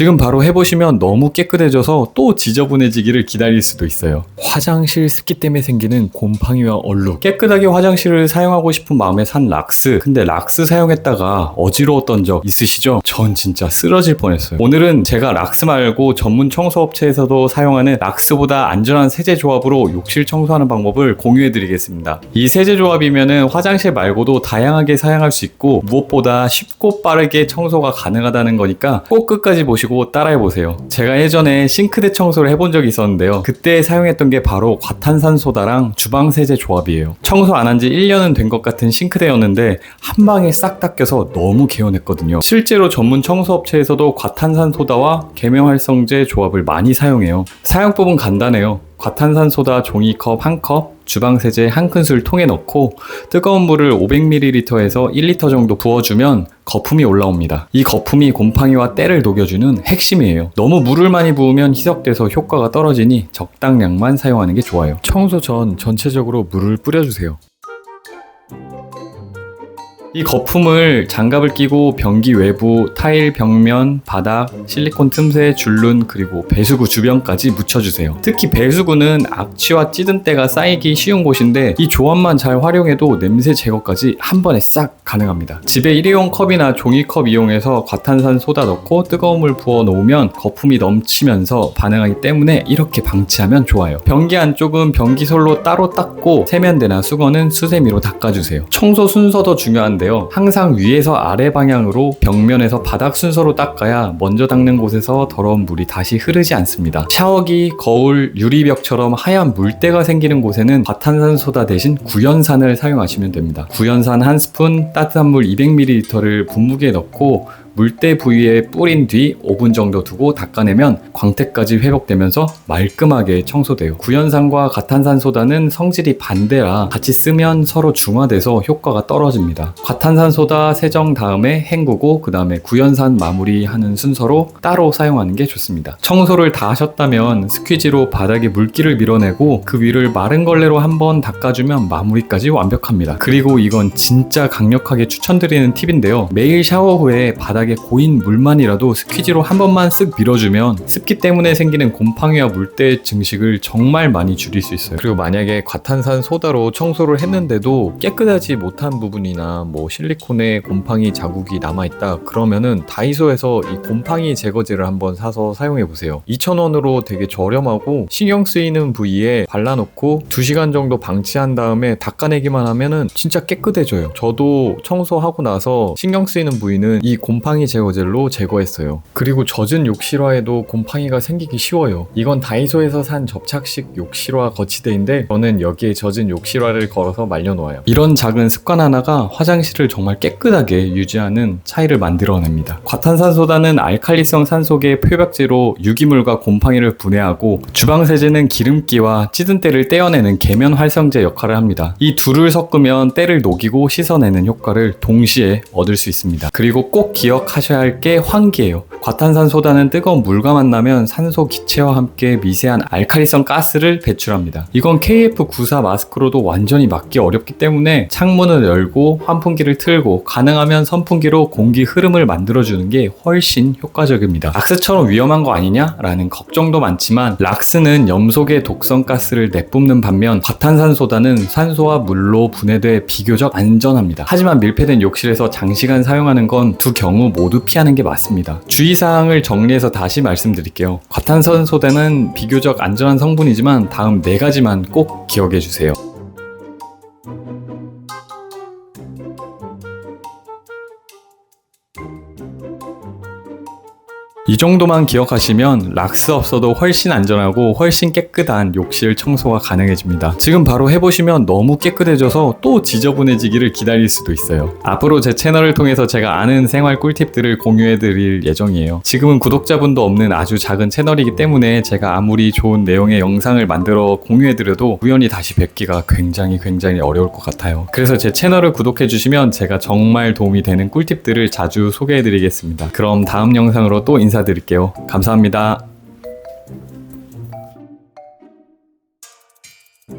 지금 바로 해보시면 너무 깨끗해져서 또 지저분해지기를 기다릴 수도 있어요. 화장실 습기 때문에 생기는 곰팡이와 얼룩. 깨끗하게 화장실을 사용하고 싶은 마음에 산 락스. 근데 락스 사용했다가 어지러웠던 적 있으시죠? 전 진짜 쓰러질 뻔했어요. 오늘은 제가 락스 말고 전문 청소업체에서도 사용하는 락스보다 안전한 세제 조합으로 욕실 청소하는 방법을 공유해드리겠습니다. 이 세제 조합이면은 화장실 말고도 다양하게 사용할 수 있고 무엇보다 쉽고 빠르게 청소가 가능하다는 거니까 꼭 끝까지 보시고 따라해 보세요. 제가 예전에 싱크대 청소를 해본 적이 있었는데요. 그때 사용했던 게 바로 과탄산소다랑 주방 세제 조합이에요. 청소 안 한 지 1년은 된 것 같은 싱크대였는데 한 방에 싹 닦여서 너무 개운했거든요. 실제로 전문 청소 업체에서도 과탄산소다와 계명활성제 조합을 많이 사용해요. 사용법은 간단해요. 과탄산소다 종이컵 한 컵, 주방세제 한 큰술 통에 넣고 뜨거운 물을 500ml에서 1리터 정도 부어주면 거품이 올라옵니다. 이 거품이 곰팡이와 때를 녹여주는 핵심이에요. 너무 물을 많이 부으면 희석돼서 효과가 떨어지니 적당량만 사용하는 게 좋아요. 청소 전 전체적으로 물을 뿌려주세요. 이 거품을 장갑을 끼고 변기 외부, 타일 벽면, 바닥, 실리콘 틈새, 줄눈 그리고 배수구 주변까지 묻혀주세요. 특히 배수구는 악취와 찌든 때가 쌓이기 쉬운 곳인데 이 조합만 잘 활용해도 냄새 제거까지 한 번에 싹 가능합니다. 집에 일회용 컵이나 종이컵 이용해서 과탄산 소다 넣고 뜨거운 물 부어 놓으면 거품이 넘치면서 반응하기 때문에 이렇게 방치하면 좋아요. 변기 안쪽은 변기솔로 따로 닦고 세면대나 수건은 수세미로 닦아주세요. 청소 순서도 중요한 데요. 항상 위에서 아래 방향으로 벽면에서 바닥 순서로 닦아야 먼저 닦는 곳에서 더러운 물이 다시 흐르지 않습니다. 샤워기, 거울, 유리벽처럼 하얀 물때가 생기는 곳에는 과탄산소다 대신 구연산을 사용하시면 됩니다. 구연산 한 스푼, 따뜻한 물 200ml를 분무기에 넣고 물때 부위에 뿌린 뒤 5분 정도 두고 닦아내면 광택까지 회복되면서 말끔하게 청소돼요. 구연산과 과탄산소다는 성질이 반대라 같이 쓰면 서로 중화돼서 효과가 떨어집니다. 과탄산소다 세정 다음에 헹구고 그 다음에 구연산 마무리하는 순서로 따로 사용하는 게 좋습니다. 청소를 다 하셨다면 스퀴지로 바닥에 물기를 밀어내고 그 위를 마른 걸레로 한번 닦아주면 마무리까지 완벽합니다. 그리고 이건 진짜 강력하게 추천드리는 팁인데요. 매일 샤워 후에 바닥에 고인 물만이라도 스퀴지로 한 번만 쓱 밀어주면 습기 때문에 생기는 곰팡이와 물때 증식을 정말 많이 줄일 수 있어요. 그리고 만약에 과탄산 소다로 청소를 했는데도 깨끗하지 못한 부분이나 뭐 실리콘에 곰팡이 자국이 남아있다 그러면은 다이소에서 이 곰팡이 제거제를 한번 사서 사용해 보세요. 2,000원으로 되게 저렴하고 신경 쓰이는 부위에 발라놓고 2시간 정도 방치한 다음에 닦아내기만 하면은 진짜 깨끗해져요. 저도 청소하고 나서 신경 쓰이는 부위는 이 곰팡이 제거젤로 제거했어요. 그리고 젖은 욕실화에도 곰팡이가 생기기 쉬워요. 이건 다이소에서 산 접착식 욕실화 거치대인데 저는 여기에 젖은 욕실화를 걸어서 말려놓아요. 이런 작은 습관 하나가 화장실을 정말 깨끗하게 유지하는 차이를 만들어냅니다. 과탄산소다는 알칼리성 산소계 표백제로 유기물과 곰팡이를 분해하고 주방세제는 기름기와 찌든 때를 떼어내는 계면 활성제 역할을 합니다. 이 둘을 섞으면 때를 녹이고 씻어내는 효과를 동시에 얻을 수 있습니다. 그리고 꼭 기억 하셔야 할 게 환기예요. 과탄산소다는 뜨거운 물과 만나면 산소 기체와 함께 미세한 알칼리성 가스를 배출합니다. 이건 KF94 마스크로도 완전히 막기 어렵기 때문에 창문을 열고 환풍기를 틀고 가능하면 선풍기로 공기 흐름을 만들어주는 게 훨씬 효과적입니다. 락스처럼 위험한 거 아니냐? 라는 걱정도 많지만 락스는 염속의 독성 가스를 내뿜는 반면 과탄산소다는 산소와 물로 분해돼 비교적 안전합니다. 하지만 밀폐된 욕실에서 장시간 사용하는 건 두 경우 모두 피하는 게 맞습니다. 주의사항을 정리해서 다시 말씀드릴게요. 과탄산소다는 비교적 안전한 성분이지만 다음 네 가지만 꼭 기억해 주세요. 이 정도만 기억하시면 락스 없어도 훨씬 안전하고 훨씬 깨끗한 욕실 청소가 가능해집니다. 지금 바로 해보시면 너무 깨끗해져서 또 지저분해지기를 기다릴 수도 있어요. 앞으로 제 채널을 통해서 제가 아는 생활 꿀팁들을 공유해드릴 예정이에요. 지금은 구독자분도 없는 아주 작은 채널이기 때문에 제가 아무리 좋은 내용의 영상을 만들어 공유해드려도 우연히 다시 뵙기가 굉장히 굉장히 어려울 것 같아요. 그래서 제 채널을 구독해주시면 제가 정말 도움이 되는 꿀팁들을 자주 소개해드리겠습니다. 그럼 다음 영상으로 또 인사드릴게요. 감사합니다.